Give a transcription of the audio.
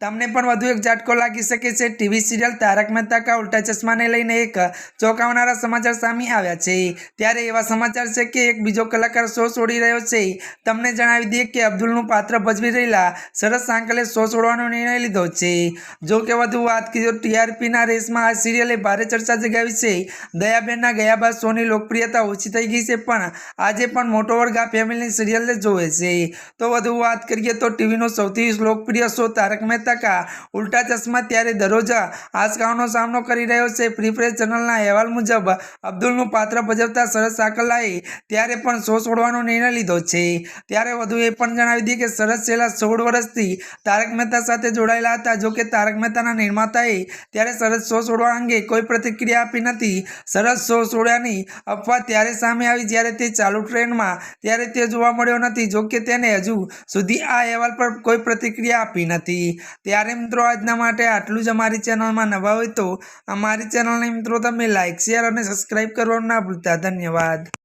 તમને પણ વધુ એક ઝાટકો લાગી શકે છે. ટીવી સિરિયલ તારક મહેતા કા ઉલ્ટા ચશ્માને લઈને એક ચોંકાવનારા સમાચાર સામે આવ્યા છે. ત્યારે એવા સમાચાર છે કે એક બીજો કલાકાર શો છોડી રહ્યો છે. તમને જણાવી દઈએ કે અબ્દુલનું પાત્ર ભજવી રહેલા સરસ સાંકલે શો છોડવાનો નિર્ણય લીધો છે. જો કે વધુ વાત કરીએ ટીઆરપીના રેસમાં આ સિરિયલે ભારે ચર્ચા જગાવી છે. દયાબેનના ગયા બાદ શોની લોકપ્રિયતા ઓછી થઈ ગઈ છે, પણ આજે પણ મોટો વર્ગ આ ફેમિલીની સિરિયલને જોવે છે. તો વધુ વાત કરીએ તો ટીવીનો સૌથી લોકપ્રિય શો તારક મહેતા કા? ઉલ્ટા ચશ્મા ત્યારે દરરોજ આંચકાઓનો સામનો કરી રહ્યો છે. ફ્રી પ્રેસ ચેનલના અહેવાલ મુજબ અબ્દુલનું પાત્ર ભજવતા શરદ સાકલાએ ત્યારે પણ શો છોડવાનો નિર્ણય લીધો છે. ત્યારે વધુ એ પણ જણાવી દીધી કે શરદ છેલ્લા સોળ વર્ષથી તારક મહેતા સાથે જોડાયેલા હતા. જોકે તારક મહેતાના નિર્માતાએ ત્યારે શરદ શો છોડવા અંગે કોઈ પ્રતિક્રિયા આપી નથી. શરદ શો છોડ્યાની અફવા ત્યારે સામે આવી. જ્યારે તે ચાલુ ટ્રેનમાં ત્યારે તે જોવા મળ્યો નથી. જોકે તેને હજુ સુધી આ અહેવાલ પર કોઈ પ્રતિક્રિયા આપી નથી. ત્યારે મિત્રો આજના માટે આટલું જ અમારી ચેનલમાં નવા હોય તો અમારી ચેનલને મિત્રો તમે લાઇક શેર અને સબસ્ક્રાઈબ કરવાનું ના ભૂલતા. ધન્યવાદ.